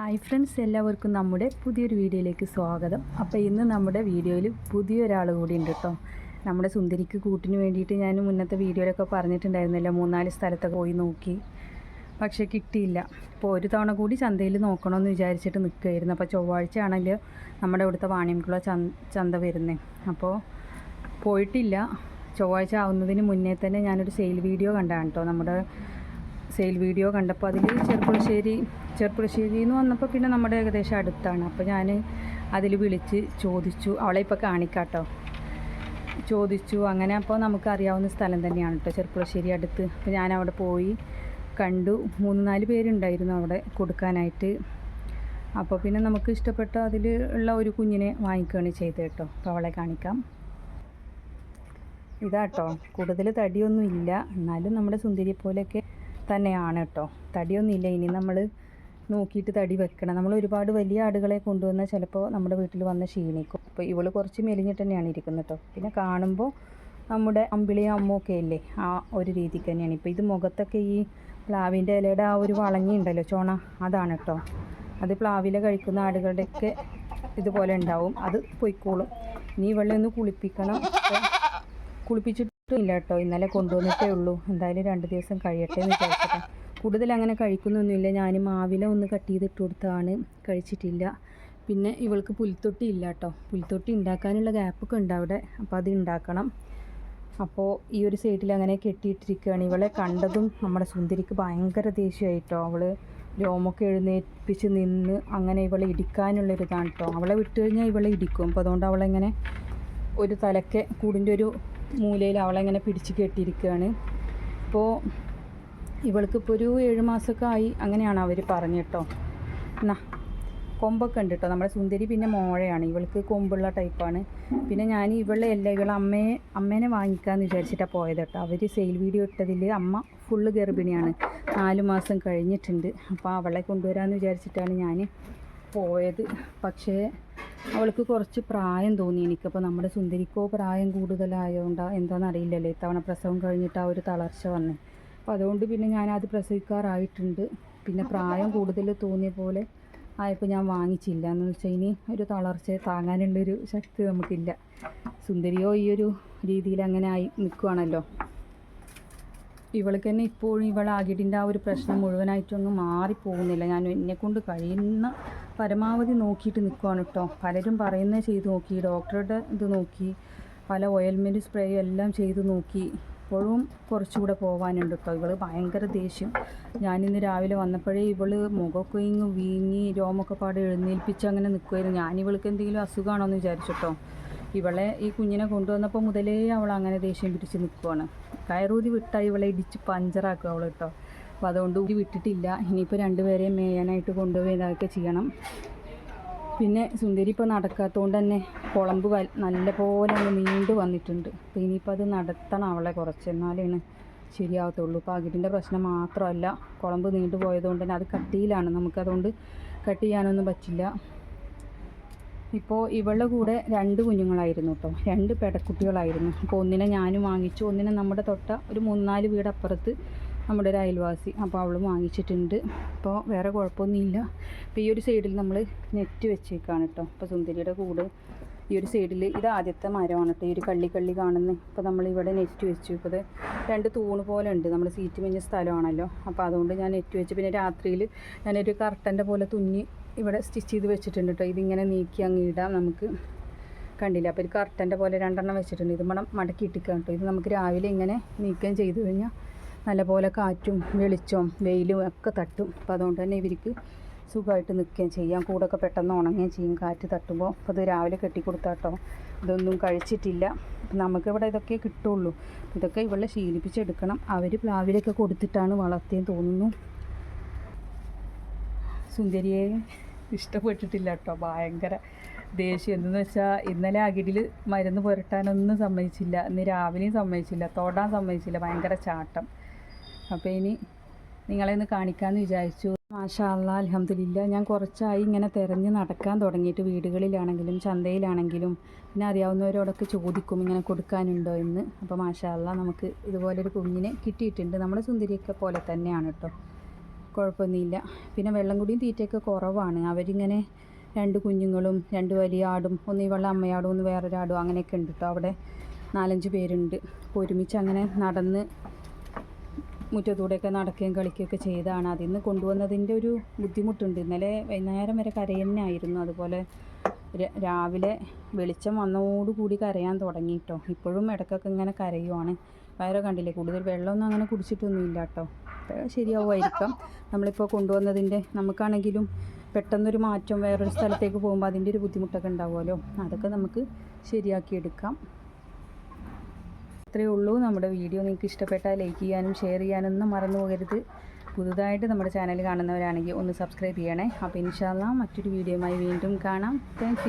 Hi friends എല്ലാവർക്കും നമ്മുടെ പുതിയൊരു വീഡിയോയിലേക്ക് സ്വാഗതം. അപ്പോൾ ഇന്ന് നമ്മുടെ വീഡിയോയിൽ പുതിയൊരാൾ കൂടി ഉണ്ട് കേട്ടോ നമ്മുടെ സുന്ദരിക്ക് കൂട്ടിന് വേണ്ടിയിട്ട് ഞാൻ മുന്നത്തെ വീഡിയോയിലൊക്കെ പറഞ്ഞിട്ടുണ്ടായിരുന്നില്ല മൂന്നാൽ സ്ഥലത്തൊക്കെ പോയി നോക്കി. പക്ഷേ കിട്ടിയില്ല. അപ്പോൾ ഒരു തവണ കൂടി ചന്തയിൽ നോക്കണമെന്ന് വിചാരിച്ചിട്ട് നിൽക്കുകയായിരുന്നു അപ്പോൾ ചൊവ്വാഴ്ച ആണെങ്കിൽ നമ്മുടെ ഇവിടുത്തെ വാണിയംകുള ചന്ത വരുന്നത് അപ്പോൾ പോയിട്ടില്ല. ചൊവ്വാഴ്ച ആവുന്നതിന് മുന്നേ തന്നെ ഞാനൊരു സെയിൽ വീഡിയോ കണ്ടാണ് കേട്ടോ നമ്മുടെ സെയിൽ വീഡിയോ കണ്ടപ്പോൾ അതിൽ ചെറുപ്പുളശ്ശേരി ചെറുപ്പുളശ്ശേരി എന്ന് വന്നപ്പോൾ പിന്നെ നമ്മുടെ ഏകദേശം അടുത്താണ്. അപ്പോൾ ഞാൻ അതിൽ വിളിച്ച് ചോദിച്ചു. അവളെ ഇപ്പോൾ കാണിക്കാട്ടോ. ചോദിച്ചു. അങ്ങനെ അപ്പോൾ നമുക്കറിയാവുന്ന സ്ഥലം തന്നെയാണ് കേട്ടോ ചെറുപ്പുളശ്ശേരി അടുത്ത്. അപ്പോൾ ഞാൻ അവിടെ പോയി കണ്ടു. മൂന്ന് നാല് പേരുണ്ടായിരുന്നു അവിടെ കൊടുക്കാനായിട്ട്. അപ്പോൾ പിന്നെ നമുക്ക് ഇഷ്ടപ്പെട്ട അതിൽ ഉള്ള ഒരു കുഞ്ഞിനെ വാങ്ങിക്കുകയാണ് ചെയ്തത് കേട്ടോ. അപ്പോൾ അവളെ കാണിക്കാം. ഇതാട്ടോ. കൂടുതൽ തടിയൊന്നും ഇല്ല എന്നാലും നമ്മുടെ സുന്ദരിയെ പോലെയൊക്കെ തന്നെയാണ് കേട്ടോ തടിയൊന്നുമില്ല. ഇനി നമ്മൾ നോക്കിയിട്ട് തടി വെക്കണം. നമ്മൾ ഒരുപാട് വലിയ ആടുകളെ കൊണ്ടുവന്നാൽ ചിലപ്പോൾ നമ്മുടെ വീട്ടിൽ വന്ന് ക്ഷീണിക്കും. അപ്പോൾ ഇവൾ കുറച്ച് മെലിഞ്ഞിട്ട് തന്നെയാണ് ഇരിക്കുന്നത് കേട്ടോ പിന്നെ കാണുമ്പോൾ നമ്മുടെ അമ്പിളിയും അമ്മയൊക്കെ അല്ലേ ആ ഒരു രീതിക്ക് തന്നെയാണ്. ഇപ്പോൾ ഇത് മുഖത്തൊക്കെ ഈ പ്ലാവിന്റെ ഇലയുടെ ആ ഒരു വളങ്ങി ഉണ്ടല്ലോ ചോണ അതാണ് കേട്ടോ അത് പ്ലാവില കഴിക്കുന്ന ആടുകളുടെയൊക്കെ ഇതുപോലെ ഉണ്ടാവും. അത് പൊയ്ക്കോളും. ഇനി ഇവളെ ഒന്ന് കുളിപ്പിക്കണം. കുളിപ്പിച്ചിട്ടില്ല കേട്ടോ ഇന്നലെ കൊണ്ടുവന്നിട്ടേ ഉള്ളൂ. എന്തായാലും രണ്ട് ദിവസം കഴിയട്ടെ എന്ന് വിചാരിച്ചിട്ടാണ് കൂടുതൽ അങ്ങനെ കഴിക്കുന്നൊന്നുമില്ല. ഞാൻ മാവില ഒന്ന് കട്ട് ചെയ്തിട്ട് കൊടുത്താണ്. കഴിച്ചിട്ടില്ല. പിന്നെ ഇവൾക്ക് പുൽത്തൊട്ടി ഇല്ല കേട്ടോ പുൽത്തൊട്ടി ഉണ്ടാക്കാനുള്ള ഗ്യാപ്പൊക്കെ ഉണ്ട് അവിടെ. അപ്പോൾ അത് ഉണ്ടാക്കണം. അപ്പോൾ ഈ ഒരു സൈഡിൽ അങ്ങനെ കെട്ടിയിട്ടിരിക്കുകയാണ്. ഇവളെ കണ്ടതും നമ്മുടെ സുന്ദരിക്ക് ഭയങ്കര ദേഷ്യമായിട്ടോ. അവൾ രോമൊക്കെ എഴുന്നേൽപ്പിച്ച് നിന്ന് അങ്ങനെ ഇവളെ ഇടിക്കാനുള്ള ഇടിക്കാനുള്ളൊരിതാണ് കേട്ടോ അവളെ വിട്ടുകഴിഞ്ഞാൽ ഇവളെ ഇടിക്കും. അപ്പോൾ അതുകൊണ്ട് അവളെങ്ങനെ ഒരു തലക്കെ കൂടിന്റെ ഒരു മൂലയിൽ അവളെങ്ങനെ പിടിച്ച് കെട്ടിയിരിക്കുകയാണ്. ഇപ്പോൾ ഇവൾക്ക് ഇപ്പോൾ ഒരു ഏഴ് മാസമൊക്കെ ആയി അങ്ങനെയാണ് അവർ പറഞ്ഞു കേട്ടോ. എന്നാ കൊമ്പൊക്കെ ഉണ്ട് കേട്ടോ. നമ്മുടെ സുന്ദരി പിന്നെ മോഴയാണ്. ഇവൾക്ക് കൊമ്പുള്ള ടൈപ്പാണ്. പിന്നെ ഞാൻ ഇവളെ എല്ലാ ഇവളെ അമ്മയെ അമ്മേനെ വാങ്ങിക്കാമെന്ന് വിചാരിച്ചിട്ടാണ് പോയത് കേട്ടോ. അവർ സെയിൽ വീഡിയോ ഇട്ടതിൽ അമ്മ ഫുള്ള് ഗർഭിണിയാണ്. നാല് മാസം കഴിഞ്ഞിട്ടുണ്ട്. അപ്പോൾ അവളെ കൊണ്ടുവരാമെന്ന് വിചാരിച്ചിട്ടാണ് ഞാൻ പോയത്. പക്ഷേ അവൾക്ക് കുറച്ച് പ്രായം തോന്നി. എനിക്കപ്പോൾ നമ്മുടെ സുന്ദരിക്കോ പ്രായം കൂടുതലായതുകൊണ്ടാണ് എന്താണെന്ന് അറിയില്ലല്ലോ. ഇത്തവണ പ്രസവം കഴിഞ്ഞിട്ട് ആ ഒരു തളർച്ച വന്നേ. അപ്പോൾ അതുകൊണ്ട് പിന്നെ ഞാനത് പ്രസവിക്കാറായിട്ടുണ്ട്. പിന്നെ പ്രായം കൂടുതൽ തോന്നിയ പോലെ ആയപ്പോൾ ഞാൻ വാങ്ങിച്ചില്ല. എന്ന് വെച്ചാൽ ഇനി ഒരു തളർച്ചയെ താങ്ങാനുള്ളൊരു ശക്തി നമുക്കില്ല. സുന്ദരിയോ ഈ ഒരു രീതിയിൽ അങ്ങനെ ആയി നിൽക്കുവാണല്ലോ. ഇവൾക്ക് തന്നെ ഇപ്പോഴും ഇവളാകിടിന്റെ ആ ഒരു പ്രശ്നം മുഴുവനായിട്ടൊന്നും മാറിപ്പോകുന്നില്ല. ഞാൻ എന്നെക്കൊണ്ട് കഴിയുന്ന പരമാവധി നോക്കിയിട്ട് നിൽക്കുവാണ് കേട്ടോ. പലരും പറയുന്നത് ചെയ്ത് നോക്കി ഡോക്ടറുടെ ഇത് നോക്കി പല ഓയിൽമെന്റ് സ്പ്രേ എല്ലാം ചെയ്ത് നോക്കി. ഇപ്പോഴും കുറച്ചുകൂടെ പോകാനുണ്ട് കേട്ടോ. ഇവൾ ഭയങ്കര ദേഷ്യം. ഞാനിന്ന് രാവിലെ വന്നപ്പോഴേ ഇവൾ മുഖമൊക്കെ ഇങ്ങ് വീങ്ങി രോമൊക്കെ പാടെ എഴുന്നേൽപ്പിച്ച് അങ്ങനെ നിൽക്കുമായിരുന്നു ഞാൻ ഇവൾക്ക് എന്തെങ്കിലും അസുഖമാണോ എന്ന് വിചാരിച്ചിട്ടോ ഇവളെ ഈ കുഞ്ഞിനെ കൊണ്ടുവന്നപ്പോൾ മുതലേ അവൾ അങ്ങനെ ദേഷ്യം പിടിച്ച് നിൽക്കുവാണ്. കയറൂതി വിട്ടാൽ ഇവളെ ഇടിച്ച് പഞ്ചറാക്കും അവൾ കേട്ടോ. അപ്പോൾ അതുകൊണ്ട് ഊരി വിട്ടിട്ടില്ല. ഇനിയിപ്പോൾ രണ്ടുപേരെയും മേയാനായിട്ട് കൊണ്ടുപോയി ഇതൊക്കെ ചെയ്യണം. പിന്നെ സുന്ദരി ഇപ്പോൾ നടക്കാത്തതുകൊണ്ട് തന്നെ കുളമ്പ് വൽ നല്ല പോലെ അങ്ങ് നീണ്ടു വന്നിട്ടുണ്ട്. അപ്പോൾ ഇനിയിപ്പോൾ അത് നടത്തണം അവളെ കുറച്ച്. എന്നാലാണ് ശരിയാവത്തുള്ളൂ. അകിടിന്റെ പ്രശ്നം മാത്രമല്ല. കുളമ്പ് നീണ്ടു പോയതുകൊണ്ട് തന്നെ അത് കട്ടിയിലാണ്. നമുക്കതുകൊണ്ട് കട്ട് ചെയ്യാനൊന്നും പറ്റില്ല. ഇപ്പോൾ ഇവളുടെ കൂടെ രണ്ട് കുഞ്ഞുങ്ങളായിരുന്നു കേട്ടോ രണ്ട് പെടക്കുട്ടികളായിരുന്നു. അപ്പോൾ ഒന്നിനെ ഞാനും വാങ്ങിച്ചു. ഒന്നിനെ നമ്മുടെ തൊട്ട ഒരു മൂന്നാൽ വീട് അപ്പുറത്ത് നമ്മുടെ ഒരു അയൽവാസി. അപ്പോൾ അവളും വാങ്ങിച്ചിട്ടുണ്ട്. അപ്പോൾ വേറെ കുഴപ്പമൊന്നുമില്ല. അപ്പോൾ ഈ ഒരു സൈഡിൽ നമ്മൾ നെറ്റ് വെച്ചേക്കാണ് കേട്ടോ അപ്പോൾ സുന്ദരിയുടെ കൂട് ഈ ഒരു സൈഡിൽ ഇത് ആദ്യത്തെ മരമാണ് കേട്ടോ ഈ ഒരു കള്ളി കള്ളി കാണുന്നത് ഇപ്പോൾ നമ്മൾ ഇവിടെ നെറ്റ് വെച്ചു. ഇപ്പോൾ രണ്ട് തൂണ് പോലെ ഉണ്ട്. നമ്മൾ സീറ്റ് മെഞ്ഞ സ്ഥലമാണല്ലോ. അപ്പോൾ അതുകൊണ്ട് ഞാൻ നെറ്റ് വെച്ച്. പിന്നെ രാത്രിയിൽ ഞാനൊരു കർട്ടന്റെ പോലെ തുന്നി ഇവിടെ സ്റ്റിച്ച് ചെയ്ത് വെച്ചിട്ടുണ്ട് കേട്ടോ ഇതിങ്ങനെ നീക്കി അങ്ങ് ഇടാം നമുക്ക്. കണ്ടില്ല? അപ്പോൾ ഒരു കർട്ടന്റെ പോലെ രണ്ടെണ്ണം വെച്ചിട്ടുണ്ട്. ഇത് മണം മടക്കി ഇട്ടിക്കാം കേട്ടോ ഇത് നമുക്ക് രാവിലെ ഇങ്ങനെ നീക്കം ചെയ്ത് കഴിഞ്ഞാൽ നല്ലപോലെ കാറ്റും വെളിച്ചവും വെയിലും ഒക്കെ തട്ടും. അപ്പോൾ അതുകൊണ്ട് തന്നെ ഇവർക്ക് സുഖമായിട്ട് നിൽക്കുകയും ചെയ്യാം. കൂടൊക്കെ പെട്ടെന്ന് ഉണങ്ങുകയും ചെയ്യും. കാറ്റ് തട്ടുമ്പോൾ. അപ്പോൾ ഇത് രാവിലെ കെട്ടിക്കൊടുത്താട്ടോ ഇതൊന്നും കഴിച്ചിട്ടില്ല. നമുക്കിവിടെ ഇതൊക്കെ കിട്ടുള്ളൂ. ഇതൊക്കെ ഇവിടെ ശീലിപ്പിച്ചെടുക്കണം. അവർ പ്ലാവിലൊക്കെ കൊടുത്തിട്ടാണ് വളർത്തിയെന്ന് തോന്നുന്നു. സുന്ദരിയെ ഇഷ്ടപ്പെട്ടിട്ടില്ല കേട്ടോ ഭയങ്കര ദേഷ്യം. എന്തെന്ന് വെച്ചാൽ ഇന്നലെ അകിടിൽ മരുന്ന് പുരട്ടാനൊന്നും സമ്മതിച്ചില്ല. ഇന്ന് രാവിലെയും സമ്മതിച്ചില്ല. തൊടാൻ സമ്മതിച്ചില്ല. ഭയങ്കര ചാട്ടം. അപ്പോൾ ഇനി നിങ്ങളെ ഒന്ന് കാണിക്കാമെന്ന് വിചാരിച്ചു. മാഷാ അലഹമ്മദില്ല ഞാൻ കുറച്ചായി ഇങ്ങനെ തിരഞ്ഞ് നടക്കാൻ തുടങ്ങിയിട്ട് വീടുകളിലാണെങ്കിലും ചന്തയിലാണെങ്കിലും പിന്നെ അറിയാവുന്നവരോടൊക്കെ ചോദിക്കും ഇങ്ങനെ കൊടുക്കാനുണ്ടോ എന്ന്. അപ്പോൾ മാഷാ അല്ലാ നമുക്ക് ഇതുപോലൊരു കുഞ്ഞിനെ കിട്ടിയിട്ടുണ്ട്. നമ്മുടെ സുന്ദരിയൊക്കെ പോലെ തന്നെയാണ് കേട്ടോ കുഴപ്പമൊന്നുമില്ല. പിന്നെ വെള്ളം കുടിയും തീറ്റയൊക്കെ കുറവാണ്. അവരിങ്ങനെ രണ്ട് കുഞ്ഞുങ്ങളും രണ്ട് വലിയ ആടും ഒന്ന് ഈ വെള്ളം അമ്മയാടും ഒന്ന് വേറൊരാടും അങ്ങനെയൊക്കെ ഉണ്ട് കേട്ടോ അവിടെ നാലഞ്ച് പേരുണ്ട്. അപ്പോൾ ഒരുമിച്ച് അങ്ങനെ നടന്ന് മുറ്റത്തൂടെയൊക്കെ നടക്കുകയും കളിക്കുകയൊക്കെ ചെയ്താണ് അതിൽ നിന്ന് കൊണ്ടുവന്നതിന്റെ ഒരു ബുദ്ധിമുട്ടുണ്ട്. ഇന്നലെ വൈകുന്നേരം വരെ കരയന്നായിരുന്നു അതുപോലെ രാവിലെ വെളിച്ചം വന്നതോടുകൂടി കരയാൻ തുടങ്ങി കേട്ടോ ഇപ്പോഴും ഇടയ്ക്കൊക്കെ ഇങ്ങനെ കരയുവാണ്. വയറ് കണ്ടില്ലേ? കൂടുതൽ വെള്ളമൊന്നും അങ്ങനെ കുടിച്ചിട്ടൊന്നുമില്ല കേട്ടോ ശരിയാവുമായിരിക്കാം. നമ്മളിപ്പോൾ കൊണ്ടുവന്നതിന്റെ നമുക്കാണെങ്കിലും പെട്ടെന്നൊരു മാറ്റം വേറൊരു സ്ഥലത്തേക്ക് പോകുമ്പോൾ അതിന്റെ ഒരു ബുദ്ധിമുട്ടൊക്കെ ഉണ്ടാവുമല്ലോ. അതൊക്കെ നമുക്ക് ശരിയാക്കിയെടുക്കാം. അത്രയേ ഉള്ളൂ. നമ്മുടെ വീഡിയോ നിങ്ങൾക്ക് ഇഷ്ടപ്പെട്ടാൽ ലൈക്ക് ചെയ്യാനും ഷെയർ ചെയ്യാനൊന്നും മറന്നു പോകരുത്. പുതുതായിട്ട് നമ്മുടെ ചാനൽ കാണുന്നവരാണെങ്കിൽ ഒന്ന് സബ്സ്ക്രൈബ് ചെയ്യണേ. അപ്പോൾ ഇൻഷാല്ല മറ്റൊരു വീഡിയോയുമായി വീണ്ടും കാണാം. താങ്ക്